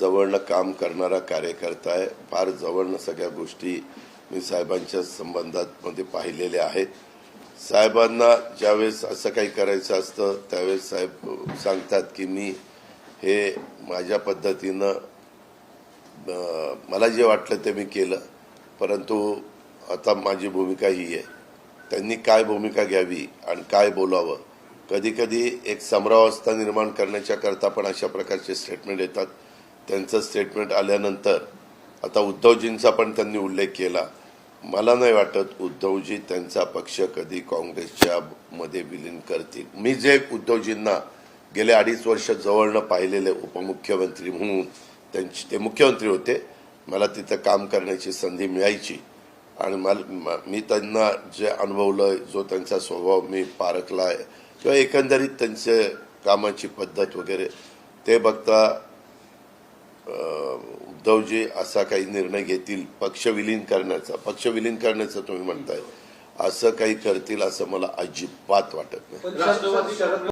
जवळनं काम करणारा कार्यकर्ता आहे. फार जवळनं सगळ्या गोष्टी मी साहेबांच्या संबंधात मध्ये पाहिलेल्या आहेत. साहेबांना ज्यावेळेस असं काही करायचं असतं त्यावेळेस साहेब सांगतात की मी हे माझ्या पद्धतीनं मला जे वाटलं ते मी केलं. परंतु आता माझी भूमिका ही आहे. त्यांनी काय भूमिका घ्यावी आणि काय बोलावं? कधी कधी एक समरावस्था निर्माण करण्याच्या करता पण अशा प्रकारचे स्टेटमेंट येतात. त्यांचं स्टेटमेंट आल्यानंतर आता उद्धवजींचा पण त्यांनी उल्लेख केला. मला नाही वाटत उद्धवजी त्यांचा पक्ष कधी काँग्रेसच्या मध्ये विलीन करतील. मी जे उद्धवजींना गेले अडीच वर्ष जवळनं पाहिलेले उपमुख्यमंत्री म्हणून त्यांची ते मुख्यमंत्री होते. मला तिथं काम करण्याची संधी मिळायची. आणि मला म- मी त्यांना जे अनुभवलं जो त्यांचा स्वभाव मी पारखला आहे किंवा एकंदरीत त्यांचे कामाची पद्धत वगैरे ते बघता उद्धवजी असा काही निर्णय घेतील पक्ष विलीन करण्याचा पक्ष विलीन करण्याचं तुम्ही म्हणताय असं काही करतील असं मला अजिबात वाटत नाही.